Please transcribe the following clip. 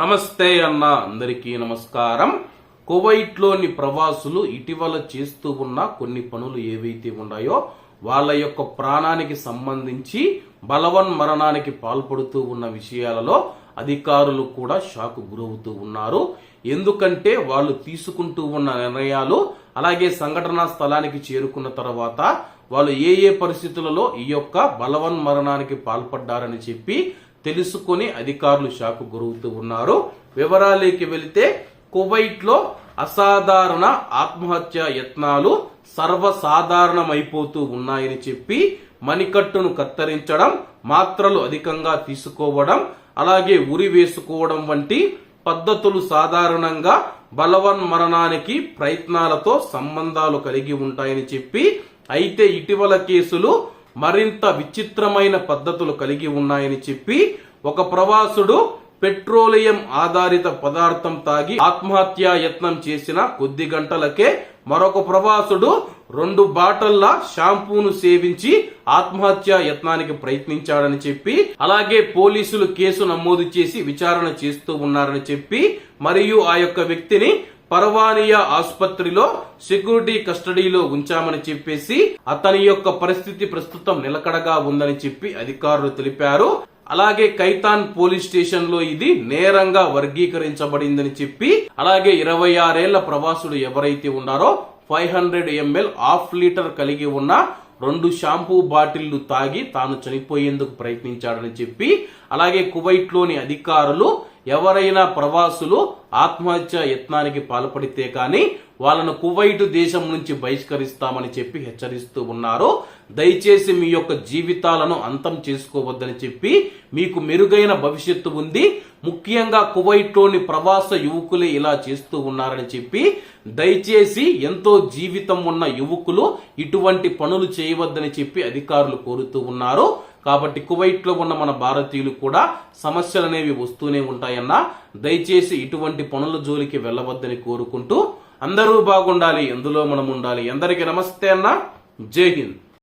నమస్తే అన్న అందరికీ నమస్కారం. కువైట్లోని ప్రవాసులు ఇటీవల చేస్తూ ఉన్న కొన్ని పనులు ఏవైతే ఉన్నాయో వాళ్ళ యొక్క ప్రాణానికి సంబంధించి బలవన్ మరణానికి పాల్పడుతూ ఉన్న విషయాలలో అధికారులు కూడా షాకు గురవుతూ ఉన్నారు. ఎందుకంటే వాళ్ళు తీసుకుంటూ ఉన్న నిర్ణయాలు అలాగే సంఘటనా స్థలానికి చేరుకున్న తర్వాత వాళ్ళు ఏ ఏ పరిస్థితులలో ఈ యొక్క బలవన్ మరణానికి పాల్పడ్డారని చెప్పి తెలుసుకొని అధికారులు షాకు గురవుతూ ఉన్నారు. వివరాలకి వెళితే కువైట్లో అసాధారణ ఆత్మహత్య యత్నాలు సర్వసాధారణమైపోతూ ఉన్నాయని చెప్పి మణికట్టును కత్తిరించడం మాత్రలు అధికంగా తీసుకోవడం అలాగే ఉరి వేసుకోవడం వంటి పద్ధతులు సాధారణంగా బలవన్ మరణానికి ప్రయత్నాలతో సంబంధాలు కలిగి ఉంటాయని చెప్పి అయితే ఇటీవల కేసులు మరింత విచిత్రమైన పద్ధతులు కలిగి ఉన్నాయని చెప్పి ఒక ప్రవాసుడు పెట్రోలియం ఆధారిత పదార్థం తాగి ఆత్మహత్యా యత్నం చేసిన కొద్ది గంటలకే మరొక ప్రవాసుడు రెండు బాటల్ల షాంపూను సేవించి ఆత్మహత్యా యత్నానికి ప్రయత్నించాడని చెప్పి అలాగే పోలీసులు కేసు నమోదు చేసి విచారణ చేస్తూ ఉన్నారని చెప్పి మరియు ఆ యొక్క వ్యక్తిని పర్వానియా ఆసుపత్రిలో సెక్యూరిటీ కస్టడీలో ఉంచామని చెప్పేసి అతని యొక్క పరిస్థితి ప్రస్తుతం నిలకడగా ఉందని చెప్పి అధికారులు తెలిపారు. అలాగే కైతాన్ పోలీస్ స్టేషన్లో ఇది నేరంగా వర్గీకరించబడిందని చెప్పి అలాగే ఇరవై ఆరేళ్ళ ప్రవాసుడు ఎవరైతే ఉన్నారో five hundred ML half litre కలిగి ఉన్న రెండు షాంపూ బాటిళ్ళు తాగి తాను చనిపోయేందుకు ప్రయత్నించాడని చెప్పి అలాగే కువైట్లోని అధికారులు ఎవరైనా ప్రవాసులు ఆత్మహత్య యత్నానికి పాల్పడితే కానీ వాళ్ళను కువైట్ దేశం నుంచి బహిష్కరిస్తామని చెప్పి హెచ్చరిస్తూ ఉన్నారు. దయచేసి మీ యొక్క జీవితాలను అంతం చేసుకోవద్దని చెప్పి మీకు మెరుగైన భవిష్యత్తు ఉంది. ముఖ్యంగా కువైట్లోని ప్రవాస యువకులే ఇలా చేస్తూ ఉన్నారని చెప్పి దయచేసి ఎంతో జీవితం ఉన్న యువకులు ఇటువంటి పనులు చేయవద్దని చెప్పి అధికారులు కోరుతూ ఉన్నారు. కాబట్టి కువైట్లో ఉన్న మన భారతీయులు కూడా సమస్యలు అనేవి వస్తూనే ఉంటాయన్నా దయచేసి ఇటువంటి పనుల జోలికి వెళ్ళవద్దని కోరుకుంటూ అందరూ బాగుండాలి ఎందులో మనం ఉండాలి. అందరికీ నమస్తే అన్న. జై హింద్.